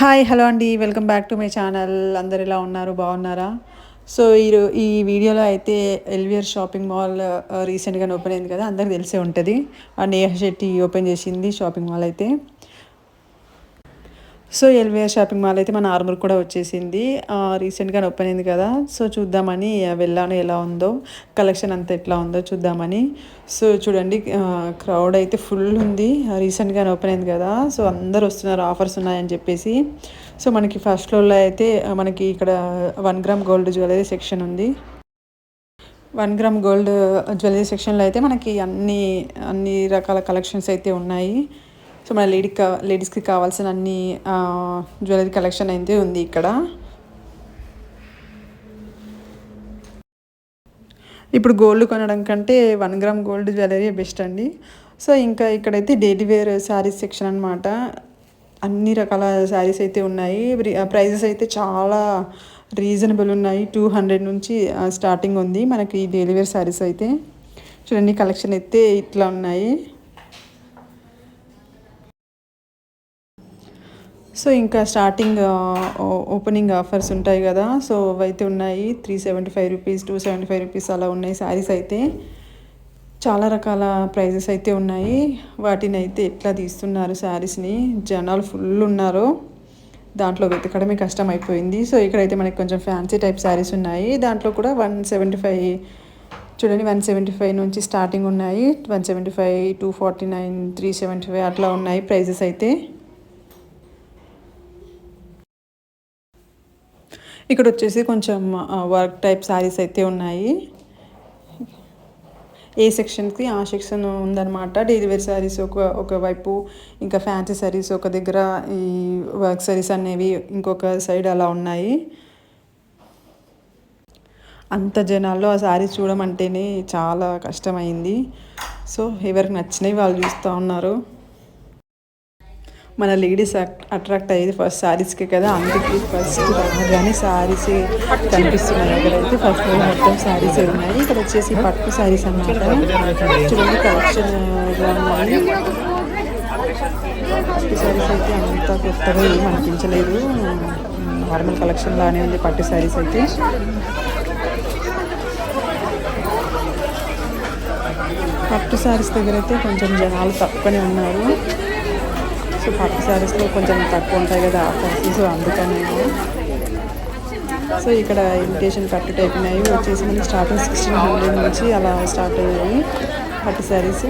Hi hello అండి. Welcome back to my channel. అందరు ఎలా ఉన్నారు? బాగున్నారా? సో ఈ ఈ వీడియోలో అయితే ఎల్వియర్ షాపింగ్ మాల్ రీసెంట్గా ఓపెన్ అయింది కదా అందరికి తెలిసే ఉంటుంది. ఆ నేహ శెట్టి ఓపెన్ చేసింది షాపింగ్ మాల్ అయితే. సో ఎల్విఆర్ షాపింగ్ మాల్ అయితే మన ఆర్మూర్ కూడా వచ్చేసింది. రీసెంట్గా ఓపెన్ అయింది కదా. సో చూద్దామని వెళ్ళాను. ఎలా ఉందో కలెక్షన్ అంతా ఎట్లా ఉందో చూద్దామని. సో చూడండి క్రౌడ్ అయితే ఫుల్ ఉంది. రీసెంట్గా ఓపెన్ అయింది కదా. సో అందరు వస్తున్నారు ఆఫర్స్ ఉన్నాయని చెప్పేసి. సో మనకి ఫస్ట్ ఫ్లోర్లో అయితే మనకి ఇక్కడ one gram gold jewellery section ఉంది. వన్ గ్రామ్ గోల్డ్ జ్యువెలరీ సెక్షన్లో అయితే మనకి అన్ని అన్ని రకాల కలెక్షన్స్ అయితే ఉన్నాయి. సో మన లేడీ కా లేడీస్కి కావాల్సిన అన్ని జ్యువెలరీ కలెక్షన్ అయితే ఉంది ఇక్కడ. ఇప్పుడు గోల్డ్ కొనడం కంటే one gram gold jewellery best అండి. సో ఇంకా ఇక్కడైతే డైలీ వేర్ శారీస్ సెక్షన్ అనమాట అన్ని రకాల శారీస్ అయితే ఉన్నాయి. ప్రైజెస్ అయితే చాలా రీజనబుల్ ఉన్నాయి. టూ హండ్రెడ్ నుంచి స్టార్టింగ్ ఉంది మనకి డైలీ వేర్ శారీస్ అయితే. చూడండి కలెక్షన్ అయితే ఇట్లా ఉన్నాయి. సో ఇంకా స్టార్టింగ్ ఓపెనింగ్ ఆఫర్స్ ఉంటాయి కదా. సో అవైతే ఉన్నాయి. Three seventy five rupees two seventy five rupees అలా ఉన్నాయి శారీస్ అయితే. చాలా రకాల ప్రైజెస్ అయితే ఉన్నాయి. వాటిని అయితే ఎట్లా తీస్తున్నారు శారీస్ని? జనాలు ఫుల్ ఉన్నారు. దాంట్లో వెతకడమే కష్టం అయిపోయింది సో ఇక్కడైతే మనకి కొంచెం ఫ్యాన్సీ టైప్ శారీస్ ఉన్నాయి. దాంట్లో కూడా వన్ సెవెంటీ ఫైవ్ చూడండి వన్ సెవెంటీ ఫైవ్ నుంచి స్టార్టింగ్ ఉన్నాయి. One seventy five two forty nine three seventy five అట్లా ఉన్నాయి ప్రైజెస్ అయితే. ఇక్కడ వచ్చేసి కొంచెం వర్క్ టైప్ శారీస్ అయితే ఉన్నాయి. ఏ సెక్షన్కి ఆ సెక్షన్ ఉందన్నమాట. డెలివరీ శారీస్ ఒక ఒకవైపు ఇంకా ఫ్యాన్సీ శారీస్ ఒక దగ్గర ఈ వర్క్ శారీస్ అనేవి ఇంకొక సైడ్ అలా ఉన్నాయి. అంత జనాల్లో ఆ శారీస్ చూడమంటేనే చాలా కష్టమైంది. సో ఎవరికి నచ్చినవి వాళ్ళు చూస్తూ ఉన్నారు. మన లేడీస్ అట్రాక్ట్ అయ్యేది ఫస్ట్ శారీస్కి కదా అందుకే ఫస్ట్ రాగానే శారీస్ కనిపిస్తున్నాయి. ఇక్కడైతే ఫస్ట్ మొత్తం శారీస్ ఉన్నాయి. ఇక్కడ వచ్చేసి పట్టు శారీస్ అన్నమాట. చూడండి కలెక్షన్ ఉన్నాయి. పట్టు శారీస్ అయితే అంత కొత్తగా ఏం అనిపించలేదు. నార్మల్ కలెక్షన్ లానే ఉంది పట్టు శారీస్ అయితే. పట్టు శారీస్ దగ్గర అయితే కొంచెం జనాలు తక్కువనే ఉన్నారు. సో పట్టు శారీస్లో కొంచెం తక్కువ ఉంటాయి కదా ఆఫర్స్ సో అందుకని. సో ఇక్కడ ఇన్విటేషన్ కట్టు టైప్ ఉన్నాయి వచ్చేసి మనకి స్టార్టింగ్ సిక్స్టీన్ హండ్రెడ్ నుంచి అలా స్టార్ట్ అయ్యాయి. పట్టు శారీస్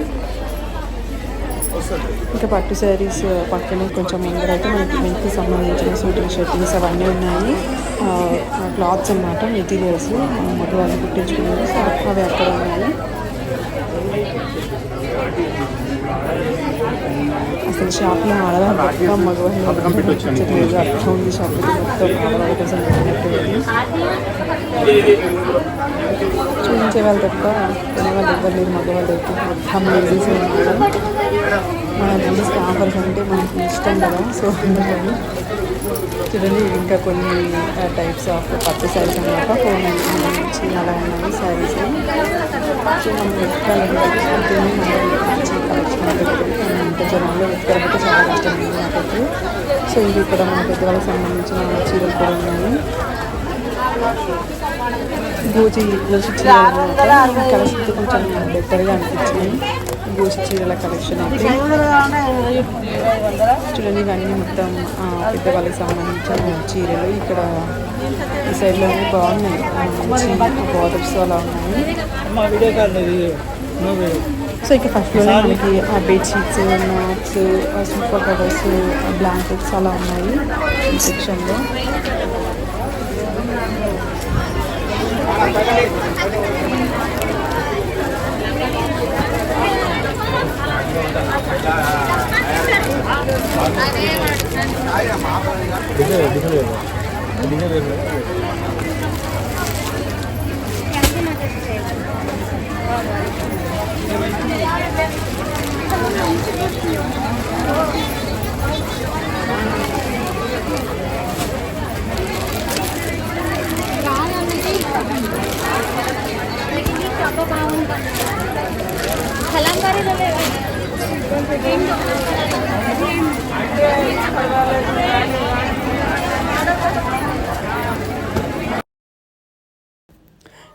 ఇంకా పట్టు శారీస్ పక్కనే కొంచెం ముందర అయితే మనకి మెంట్కి సంబంధించిన సూటింగ్ షర్టింగ్స్ అవన్నీ ఉన్నాయి. క్లాత్స్ అనమాట మెటీరియల్స్ మగవాళ్ళు కుట్టించుకున్నారు. సో అవి అక్కడ ఉన్నాయి. అసలు షాప్లో ఆడవాళ్ళు మొత్తం మగవాళ్ళు చూపించట్లేదు అట్లా ఉంది షాప్లో మొత్తం ఆడవాళ్ళ కోసం చూపించే వాళ్ళు తప్ప కొనే వాళ్ళు ఎవ్వరు లేరు మగవాళ్ళు మొత్తం లేడీస్ మన లేడీస్కి ఆఫర్స్ అంటే మనకి ఇష్టం కదా సో అందుకని చూడండి ఇంకా కొన్ని టైప్స్ ఆఫ్ పట్టు శారీస్ అనమాట ఫోర్ నైన్టీ నుంచి అలా ఉన్నాయి శారీస్ సో మనం వెతకాలంటే మంచి కలెక్షన్ ఇంత జనాల్లో వెతకాలంటే చాలా కష్టమైంది నాకైతే. సో ఇది ఇక్కడ మన పెద్దవాళ్ళకి సంబంధించిన చీరలు కూడా ఉన్నాయి. గోజీ గోజీ చీరలు కలిసి కొంచెం బెటర్గా అనిపించింది. గోసి చీరల కలెక్షన్ అయితే చూడండి ఇవన్నీ మొత్తం పెద్దవాళ్ళకి సంబంధించిన చీరలు. ఇక్కడ ఈ సైడ్లో బాగున్నాయి. మంచి బార్డర్స్ అలా ఉన్నాయి. సో ఇక ఫస్ట్లో మనకి ఆ bedsheets mats super covers blankets అలా ఉన్నాయి ఈ సెక్షన్లో 本当に。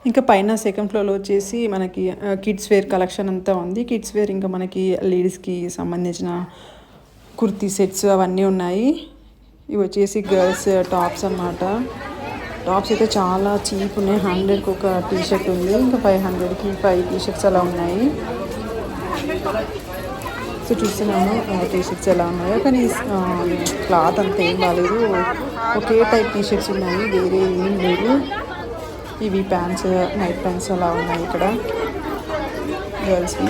ఇంకా పైన సెకండ్ ఫ్లోర్లో వచ్చేసి మనకి కిడ్స్ వేర్ కలెక్షన్ అంతా ఉంది. కిడ్స్ వేర్ ఇంకా మనకి లేడీస్కి సంబంధించిన కుర్తీ సెట్స్ అవన్నీ ఉన్నాయి. ఇవి వచ్చేసి గర్ల్స్ టాప్స్ అన్నమాట. టాప్స్ అయితే చాలా చీప్ ఉన్నాయి. హండ్రెడ్కి ఒక టీ షర్ట్ ఉంది. ఇంకా ఫైవ్ హండ్రెడ్కి ఫైవ్ టీ షర్ట్స్ అలా ఉన్నాయి. సో చూస్తున్నాము టీ షర్ట్స్ ఎలా ఉన్నాయో. కానీ క్లాత్ అంత ఏం బాగాలేదు ఒకే టైప్ టీ షర్ట్స్ ఉన్నాయి. వేరే ఏం లేదు ఇవి ప్యాంట్స్ నైట్ ప్యాంట్స్ అలా ఉన్నాయి ఇక్కడ. గర్ల్స్కి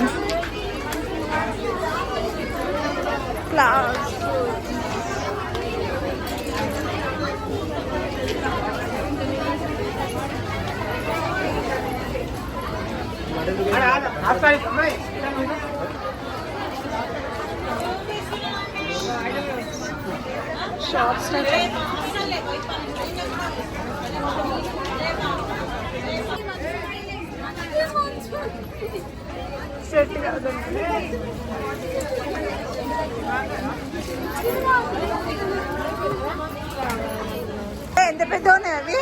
ఎంత పెద్ద ఉన్నాయి అవి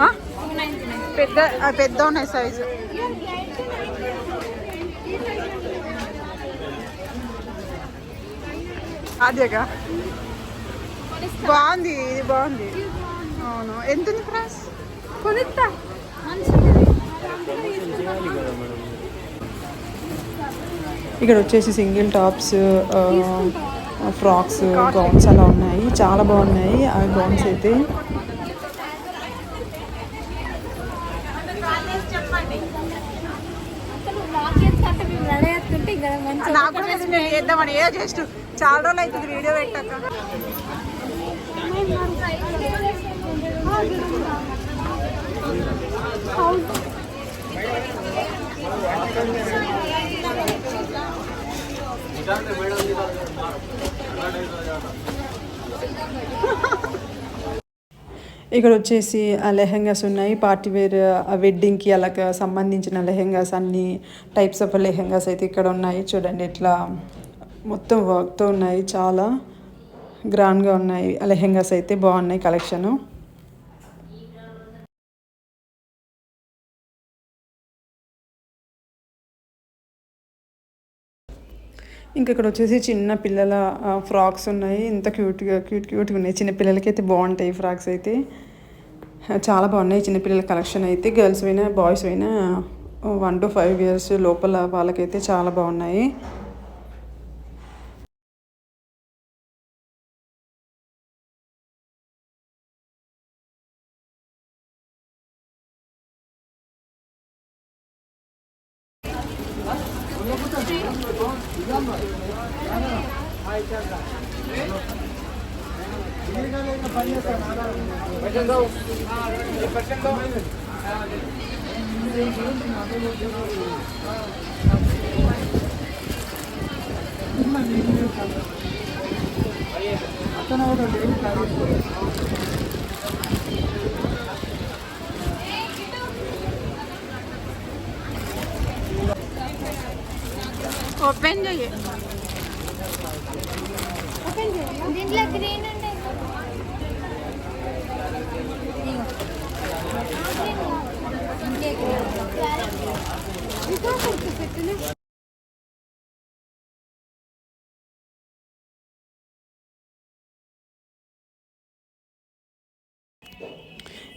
ఆ? పెద్ద ఆ, పెద్ద ఉన్నాయి సైజు అదేగా బాగుంది ఇది బాగుంది. అవును. ఎంత ఉంది ప్రైస్ కొనిస్తా. ఇక్కడ వచ్చేసి సింగిల్ టాప్స్ ఫ్రాక్స్ గౌన్స్ అలా ఉన్నాయి. చాలా బాగున్నాయి. ఆ గౌన్స్ అయితే నాకు కూడా తెలిసి మేము చేద్దామని. ఏదో జస్ట్ చాలా రోజులు అవుతుంది వీడియో పెట్టాక. ఇక్కడ వచ్చేసి ఆ లెహెంగాస్ ఉన్నాయి. పార్టీ వేర్ వెడ్డింగ్కి అలా సంబంధించిన లెహెంగాస్ అన్ని టైప్స్ ఆఫ్ లెహెంగాస్ అయితే ఇక్కడ ఉన్నాయి. చూడండి ఇట్లా మొత్తం వర్క్తో ఉన్నాయి చాలా గ్రాండ్గా ఉన్నాయి. లెహెంగాస్ అయితే బాగున్నాయి కలెక్షను ఇంకా ఇక్కడ వచ్చేసి చిన్న పిల్లల ఫ్రాక్స్ ఉన్నాయి. ఇంత క్యూట్గా క్యూట్ క్యూట్గా ఉన్నాయి. చిన్న అయితే బాగుంటాయి ఫ్రాక్స్ అయితే. చాలా బాగున్నాయి చిన్నపిల్లల కలెక్షన్ అయితే. గర్ల్స్ అయినా బాయ్స్ అయినా వన్ టు ఫైవ్ ఇయర్స్ లోపల వాళ్ళకైతే చాలా బాగున్నాయి. అతను కూడా లేదు ఓపెన్ చెయ్యి దీంట్లో గ్రీన్ ఉంటాయి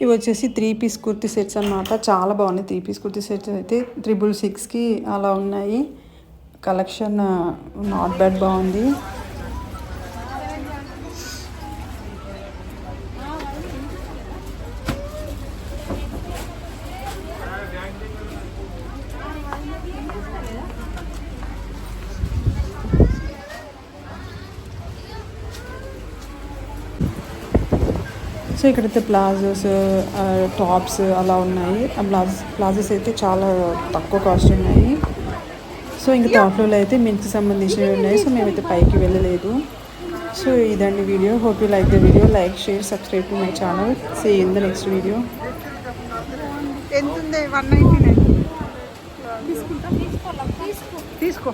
ఇవి వచ్చేసి త్రీ పీస్ కుర్తీ సెట్స్ అన్నమాట. చాలా బాగున్నాయి త్రీ పీస్ కుర్తీ సెట్స్ అయితే. త్రిబుల్ సిక్స్కి అలా ఉన్నాయి. కలెక్షన్ నాట్ బ్యాడ్ బాగుంది. సో ఇక్కడైతే ప్లాజోస్ టాప్స్ అలా ఉన్నాయి. ఆ ప్లాజ్ ప్లాజోస్ అయితే చాలా తక్కువ కాస్ట్ ఉన్నాయి. సో ఇంకా ఫ్లోర్లో అయితే మిల్క్ సంబంధించినవి ఉన్నాయి. సో మేమైతే పైకి వెళ్ళలేదు. సో ఇదండి video. Hope you like the video. Like share subscribe to my channel. See in the next video ఎంత ఉంది వన్ నైంటీ నైన్ తీసుకో